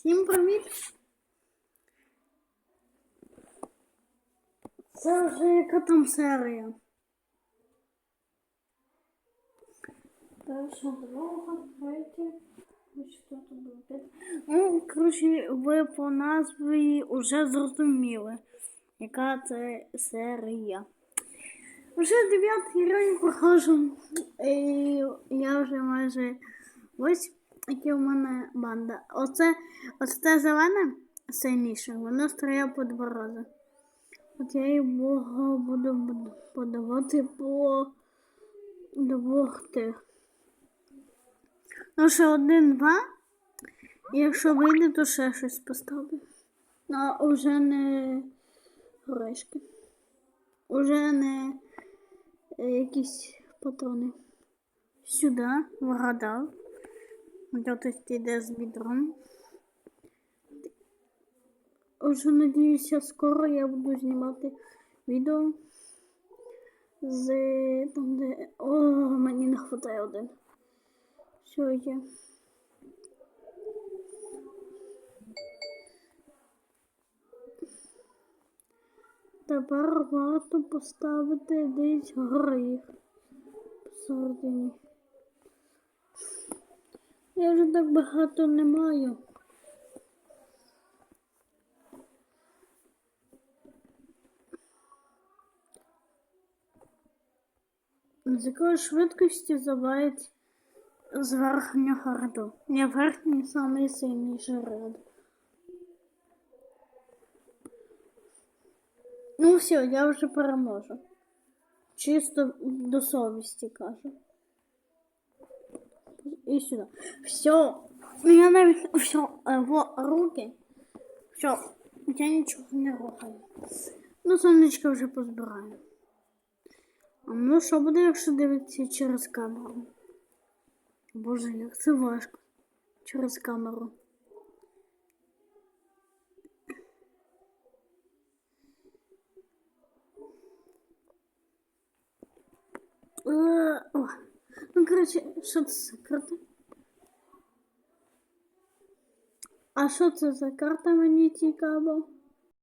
Всім привіт! Це вже яка там серія? Перша, друга, третя. Що тут п'ять. Ну, коротше, ви по назві вже зрозуміли, яка це серія. Вже дев'ятий рік проходжу. І я вже майже ось які у мене банда. Оце, оце зелене сильніше, воно по два рази. От я його буду, подавати по двох тих. Ну, ще один-два. Якщо вийде, то ще щось поставлю. А вже не горішки. Уже не е, якісь патрони. Сюди вгадав. Хтось йде з відром. Уже надіюся, скоро я буду знімати відео з там, де. О, мені не вистачає один. Все є. Тепер варто поставити десь горіх посередині. Я вже так багато не маю. З якої швидкості забавить з верхнього ряду? Не верхній самий сильніший ряд. Ну все, я вже переможу. Чисто до совісті кажу. І сюди. Все. Я навіть все в руки. Все. Я нічого не рухаю. Ну, сонечко вже позбираю. А ну що буде, якщо дивитися через камеру? Боже, як це важко. Через камеру. Е, О. Коротше, що це за карта? А що це за карта мені цікаво?